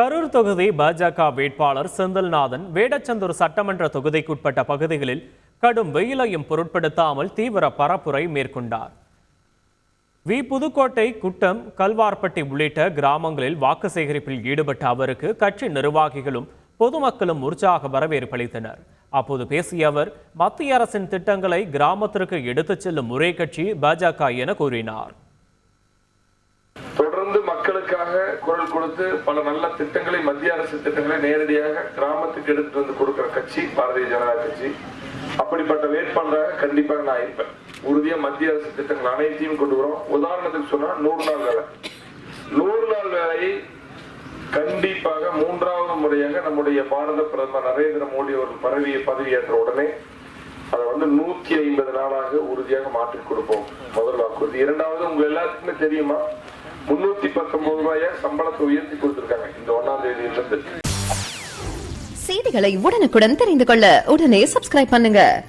கரூர் தொகுதி பாஜக வேட்பாளர் செந்தில்நாதன் வேடச்சந்தூர் சட்டமன்ற தொகுதிக்குட்பட்ட பகுதிகளில் கடும் வெயிலையும் பொருட்படுத்தாமல் தீவிர பரப்புரை மேற்கொண்டார். வி. புதுக்கோட்டை குட்டம் கல்வார்பட்டி உள்ளிட்ட கிராமங்களில் வாக்கு சேகரிப்பில் ஈடுபட்ட அவருக்கு கட்சி நிர்வாகிகளும் பொதுமக்களும் உற்சாக வரவேற்பளித்தனர். அப்போது பேசிய அவர் மத்திய அரசின் திட்டங்களை கிராமத்திற்கு எடுத்துச் செல்லும் ஒரே கட்சி பாஜக என கூறினார். தொடர்ந்து மக்களுக்காக குரல் கொடுத்து பல நல்ல திட்டங்களை மத்திய அரசு திட்டங்களை நேரடியாக கிராமத்துக்கு எடுத்துட்டு வந்து கொடுக்கிற கட்சி பாரதிய ஜனதா கட்சி. அப்படிப்பட்ட வேட்பாளராக கண்டிப்பாக நான் இருப்பேன். உறுதியா மத்திய அரசு திட்டங்கள் அனைத்தையும் கொண்டு வரோம். உதாரணத்துக்கு சொன்னா நூறு நாள் வேலை. நூறு நாள் வேலையை கண்டிப்பாக மூன்றாவது முறையாக நம்முடைய பாரத பிரதமர் நரேந்திர மோடி அவர்கள் பதவியை பதவியேற்ற உடனே அதை வந்து நூத்தி ஐம்பது நாளாக உறுதியாக மாற்றி கொடுப்போம். முதல் வாக்குறுதி. இரண்டாவது உங்க எல்லாத்துக்குமே தெரியுமா? முன்னூத்தி பத்தொன்பது ரூபாய சம்பளத்தை உயர்த்தி கொடுத்திருக்காங்க. இந்த ஒன்னாம் தேதியிலிருந்து. செய்திகளை உடனுக்குடன் தெரிந்து கொள்ள உடனே சப்ஸ்கிரைப் பண்ணுங்க.